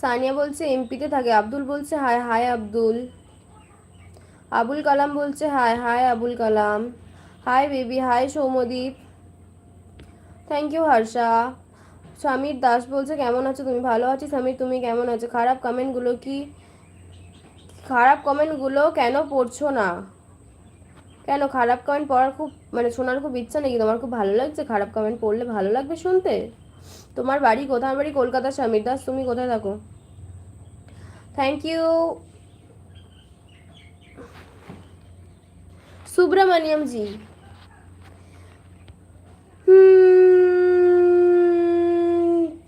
সানিয়া বলছে, এমপিতে থাকে। আব্দুল বলছে হাই হাই আব্দুল। আবুল কালাম বলছে hi hi Abul Kalam. Hi baby hi Soumodip thank you Harsha. স্বামীর দাস বলছে, কেমন আছো? তুমি ভালো আছি? সমীর, তুমি কেমন আছো? খারাপ কমেন্টগুলো কি, খারাপ কমেন্টগুলো কেন পড়ছো না? কেন? খারাপ কমেন্ট পড়ার খুব মানে শোনার খুব ইচ্ছা নাকি? তোমার খুব ভালো লাগছে। খারাপ কমেন্ট পড়লে ভালো লাগবে শুনতে। তোমার বাড়ি কোথায়? বাড়ি কলকাতা, সমীর দাস। তুমি কোথায় থাকো? Thank you Subramaniam ji.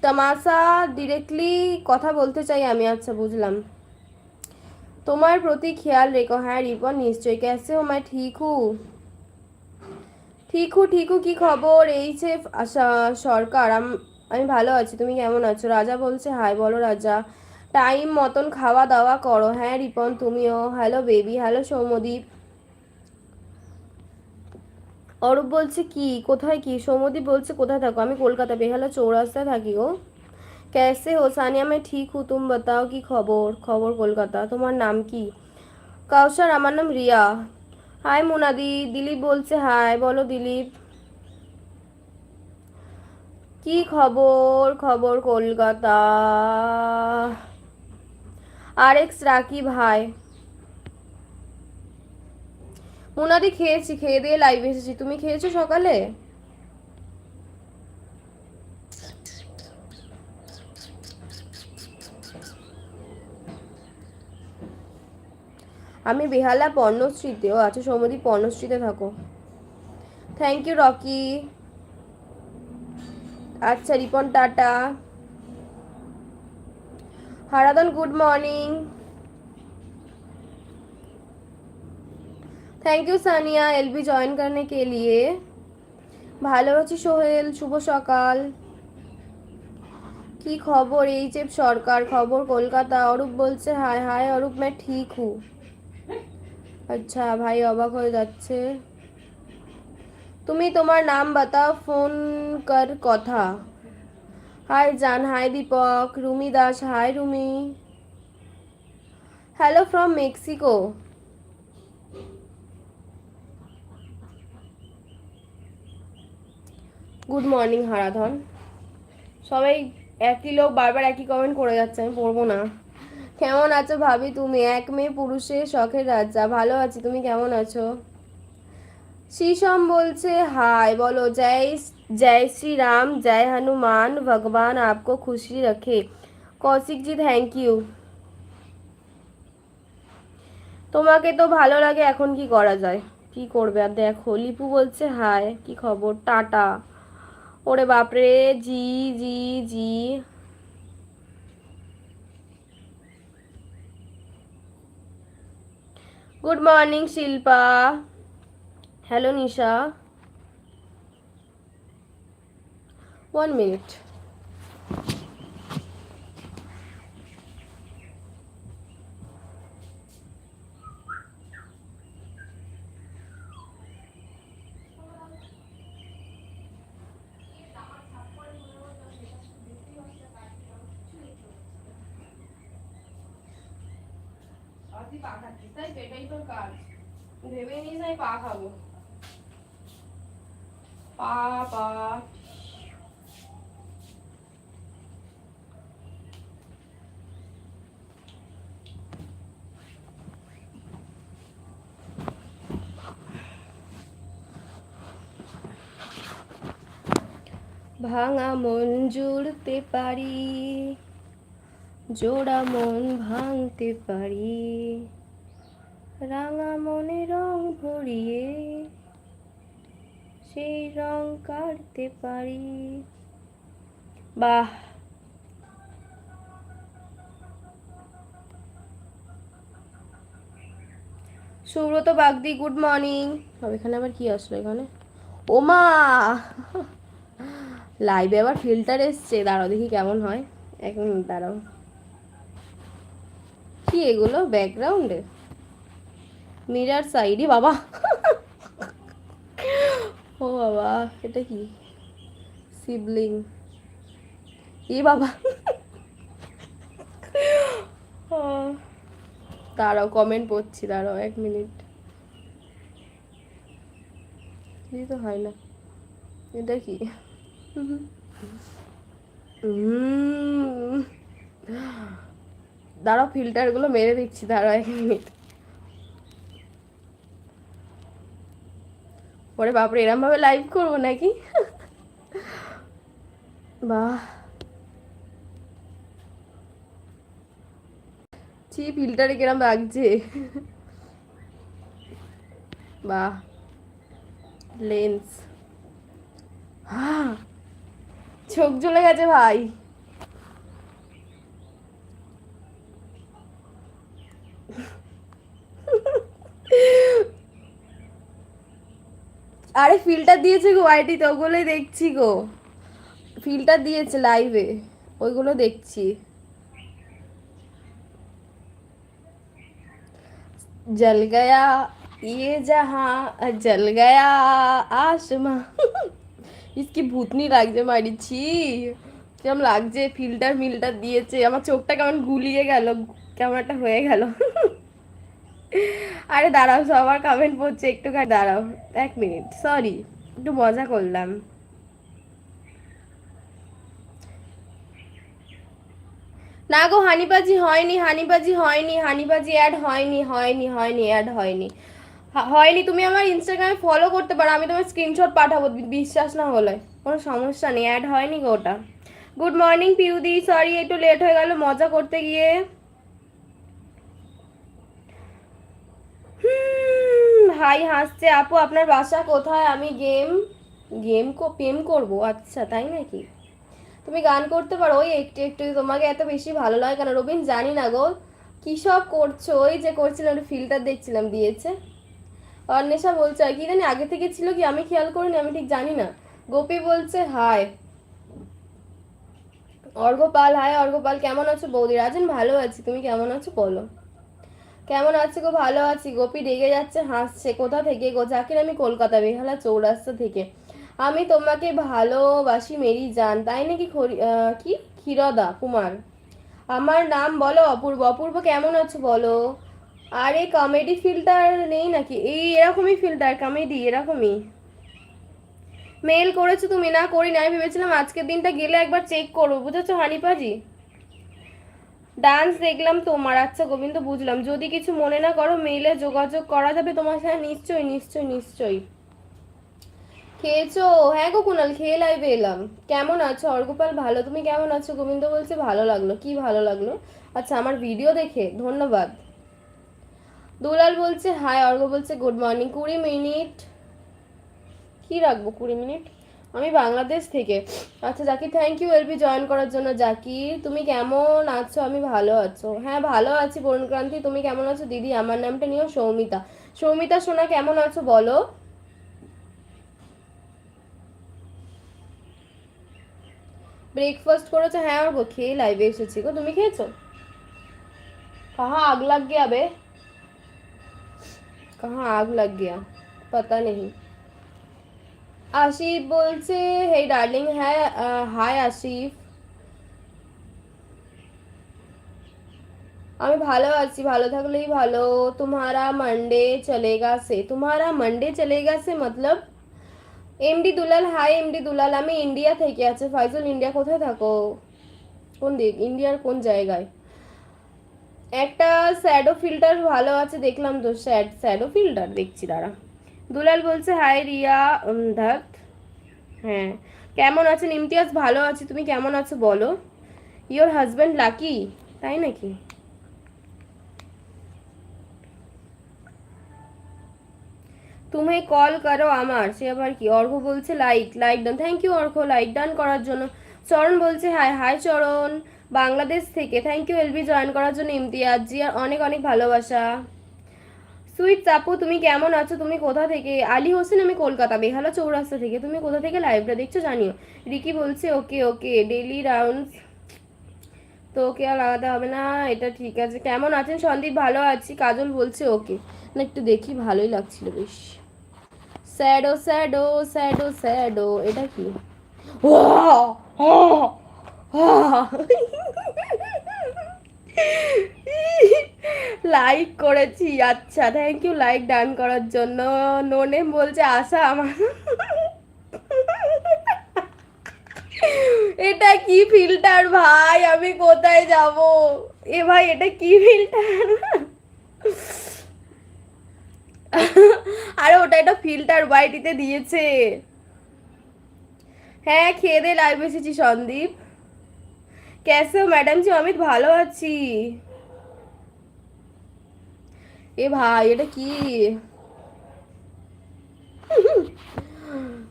তামাশা ডিরেক্টলি কথা বলতে চাই আমি আচ্ছা বুঝলাম। তোমার প্রতি খেয়াল রেখো। হ্যাঁ রিপন, নিশ্চয়ই ক্যাসে হো মাই ঠিক। হু ঠিক হু ঠিক হু কি খবর? এই যে সরকার আমি ভালো আছি, তুমি কেমন আছো? রাজা বলছে হাই বলো রাজা। টাইম মতন খাওয়া দাওয়া করো। হ্যাঁ রিপন, তুমিও। Hello, baby. Hello Soumodip Arup বলছে, কি? কোথায় কি? সৌমদ্বীপ বলছে, কোথায় থাকো? আমি কলকাতা বেহালা চৌরাস্তায় থাকি গো। ক্যাসে হো? সানিয়া আমি ঠিক হু, তুম বাতাও কি খবর? খবর কলকাতা। তোমার নাম কি? কাউসার, আমার নাম রিয়া। হাই মোনাদি। দিলীপ বলছে হাই বলো দিলীপ। কি খবর? খবর কলকাতা। আর এক্স রাকি ভাই। মোনাদি, খেয়েছি, খেয়ে দিয়ে লাইভ এসেছি। তুমি খেয়েছো সকালে? আমি বেহালা পর্ণশ্রীতেও আছে। সৌমদীপ পর্ণশ্রীতে থাকো। Thank you Rocky. আচ্ছা Ripon tata. Haradhan good morning. Thank you Sania. LB join করনে কে লিয়ে? ভালো আছি, সোহেল। শুভ সকাল। কি খবর? এইচ এফ সরকার, খবর কলকাতা। অরূপ বলছে, হায় হায়, অরূপ মে ঠিক হু। আচ্ছা ভাই অবাক হয়ে যাচ্ছে। তুমি তোমার নাম বাতাও, ফোন কর কথা। হাই জান, hi Deepak, Rumi Das, hi Rumi. Hello from Mexico good morning Haradhan সবাই একই লোক, বারবার একই কমেন্ট করে যাচ্ছে, আমি পড়ব না। কেমন আছো ভাবি তুমি? এক মেয়ে পুরুষের শখের রাজা। ভালো আছি, তুমি কেমন আছো? শ্রীসম বলছে হাই বলো, জয় জয় শ্রী রাম জয় হনুমান, ভগবান আপকো খুশি রাখে। কৌশিক জি থ্যাংক ইউ তোমাকে তো ভালো লাগে, এখন কি করা যায়? কি করবে? আর দেখো, লিপু বলছে হাই কি খবর? টাটা। ওরে বাপরে, জি জি জি। Good morning Shilpa. Hello Nisha one minute পা খাচ্ছিস তাই তো এটাই তোর কাজ। ভেবে নিস আমি পা খাব। পা ভাঙা মন জুড়তে পারি জোড়া মন ভাঙতে পারি রাঙা মনে রং ভরিয়ে সেই রং কাটতে পারি। বাহ! Subrata Bagdi good morning. তবে এখানে আবার কি আসলো এখানে? ওমা লাইভে আবার ফিল্টার এসছে। দাঁড়াও দেখি কেমন হয়। এক মিনিট দাঁড়াও। কি এগুলো? ব্যাকগ্রাউন্ডে? মিরার সাইডে? বাবা! ও বাবা, এটা কি? শিবলিং। এ বাবা। দাঁড়াও কমেন্ট পড়ছি, দাঁড়াও, এক মিনিট কিছুই তো হয় না। এটা কি? দাঁড়াও ফিল্টারগুলো মেরে দিচ্ছি, দাঁড়াও, এক মিনিট পরে বাপরে এরম ভাবে লাইভ করব নাকি? বাহ। ছি, ফিল্টারে কিরম লাগছে? বাহ। লেন্স হ্যাঁ চোখ জ্বলে গেছে ভাই। আরে ফিল্টার দিয়েছে গো আইটিতে ওগুলোই দেখছি গো ফিল্টার দিয়েছে লাইভে ওইগুলো দেখছি जल गया ये जहां जल गया आसमां इसकी ভূতনি লাগছে মারিছি কেমন লাগছে ফিল্টার মিল্টার দিয়েছে আমার চোখটা কেমন গুলিয়ে গেল কেমন একটা হয়ে গেল আরে দাঁড়াও, সবার কমেন্ট পড়ছে একটু দাঁড়াও, এক মিনিট সরি একটু মজা করলাম। না গো, হানিবাজি হয়নি হানিবাজি হয়নি, হানিবাজি অ্যাড হয়নি হয়নি হয়নি অ্যাড হয়নি। হয়নি, তুমি আমার ইনস্টাগ্রামে ফলো করতে পারো, আমি তোমার স্ক্রিনশট পাঠাবো বিশ্বাস না হলে। কোনো সমস্যা নেই অ্যাড হয়নি গো ওটা। গুড মর্নিং পিউদি সরি একটু লেট হয়ে গেল, মজা করতে গিয়ে। হাই হাসছে, আপু, আপনার বাসা কোথায়? আমি গেম গেম প্রেম করব। আচ্ছা তাই নাকি? তুমি গান করতে পারো। ওই একটু একটু, তোমাকে এত বেশি ভালো লাগে কেন? রবিন, জানি না গো। কী সব করছ? ওই যে করছিলাম ফিল্টার দেখছিলাম দিয়েছে। অন্বেষা বলছে, আর কি জানি, আগে থেকে ছিল কি? আমি খেয়াল করিনি, আমি ঠিক জানি না। গোপী বলছে হাই অর্ঘপাল হাই অর্ঘপাল কেমন আছো বৌদি? রাজন, ভালো আছি। তুমি কেমন আছো বলো? কেমন আছে গো? ভালো আছি। গোপি রেগে যাচ্ছে, হাসছে। কোথা থেকে গো? জাকির আমি কলকাতা বেহালা চৌরাস্তা থেকে। আমি তোমাকে ভালোবাসি, মেরি জান। তাই নাকি কি? ক্ষীরদা কুমার। আমার নাম বলো অপূর্ব। অপূর্ব, কেমন আছো বলো? আরে কমেডি ফিল্টার নেই নাকি? এই এরকমই ফিল্টার কমেডি এরকমই। মেল করেছ তুমি? না করি না আমি ভেবেছিলাম আজকের দিনটা গেলে একবার চেক করব। বুঝেছ হানিপাজি ডান্স দেখলাম তোমার আচ্ছা গোবিন্দ, বুঝলাম। যদি কিছু মনে না করো মেইলে যোগাযোগ করা যাবে তোমার সাথে। নিশ্চয়ই নিশ্চয়ই নিশ্চয়ই। খেয়েছো? হ্যাঁ গো কুনাল, খেয়ে লাইভে এলাম। কেমন আছো? অর্গোপাল ভালো। তুমি কেমন আছো? গোবিন্দ বলছে ভালো লাগল। কি ভালো লাগল? আচ্ছা আমার ভিডিও দেখে। ধন্যবাদ। দুলাল বলছে হাই অর্ঘ বলছে গুড মর্নিং কুড়ি মিনিট। কি রাখব, কুড়ি মিনিট? আমি বাংলাদেশ থেকে আচ্ছা Zakir thank you LB join করার জন্য জাকির তুমি কেমন আছো আমি ভালো আছো হ্যাঁ ভালো আছি বরুণক্রান্তি তুমি কেমন আছো দিদি আমার নামটা নিও সৌমিতা সৌমিতা সোনা কেমন আছো বলো ब्रेकफास्ट করেছো হ্যাঁ আর গো খেয়ে লাইভে এসেছি গো তুমি খেয়েছো कहाँ आग लग गया बे कहाँ आग लग गया पता नहीं আশিফ বলছে হে ডার্লিং হ্যাঁ হাই আশিফ আমি ভালো আছি, ভালো থাকলেই ভালো। তোমারা মানডে চলে গেছে। তোমারা মানডে চলে গেছে? মতলব MD Dulal hi MD Dulal, আমি ইন্ডিয়া থেকে আছে। ফাইজুল ইন্ডিয়া কোথায় থাকো? কোন দিক? ইন্ডিয়ার কোন জায়গায়? একটা স্যাডো ফিল্টার ভালো আছে, দেখলাম তো স্যাড স্যাডো ফিল্টার দেখছি, দাঁড়া। দুলাল বলছে, হাই রিয়া ধ্যাত হ্যাঁ। কেমন আছেন? ইমতিয়াজ, ভালো আছি। তুমি কেমন আছো বলো? ইয়োর হাজব্যান্ড লাকি তাই নাকি? তুমি কল করো আমার। সে আবার কি? অর্ঘ বলছে like like done thank you Argha like done করার জন্য। চরণ বলছে হাই হাই চরণ, বাংলাদেশ থেকে থ্যাংক ইউ এলবি জয়েন করার জন্য ইমতিয়াজ জি, আর অনেক অনেক ভালোবাসা। সুইট চাপু, তুমি কেমন আছো? তুমি কোথা থেকে? আলী হোসেন আমি কলকাতা, বেহালা চৌরাস্তা থেকে। তুমি কোথা থেকে লাইভটা দেখছ জানিও? রিকি বলছে ওকে ওকে ডেলি রাউন্ডস তো ওকে আর লাগাতে হবে না, এটা ঠিক আছে। কেমন আছেন? সন্দীপ, ভালো আছি। কাজল বলছে ওকে না, একটু দেখি, ভালোই লাগছিল বেশ। স্যাডো স্যাডো স্যাডো স্যাডো এটা কি? ও লাইক করেছি আচ্ছা থ্যাংক ইউ লাইক ডান করার জন্য। নো নেম বলছে আশা আমার। এটা কি ফিল্টার ভাই? আমি কোথায় যাব? এ ভাই, এটা কি ফিল্টার আরে ওটা একটা ফিল্টার বাইটিতে দিয়েছে। হ্যাঁ খেয়ে দে লাইভ এসেছি সন্দীপ। ক্যাসে ম্যাডাম জি অমিত ভালো আছি এ ভাই এটা কি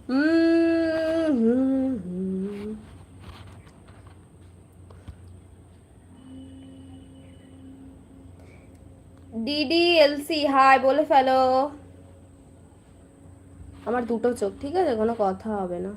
উম, হুম, হুম। ডিডি এলসি হাই বলে ফেলো আমার দুটো চোখ ঠিক আছে? কোনো কথা হবে না।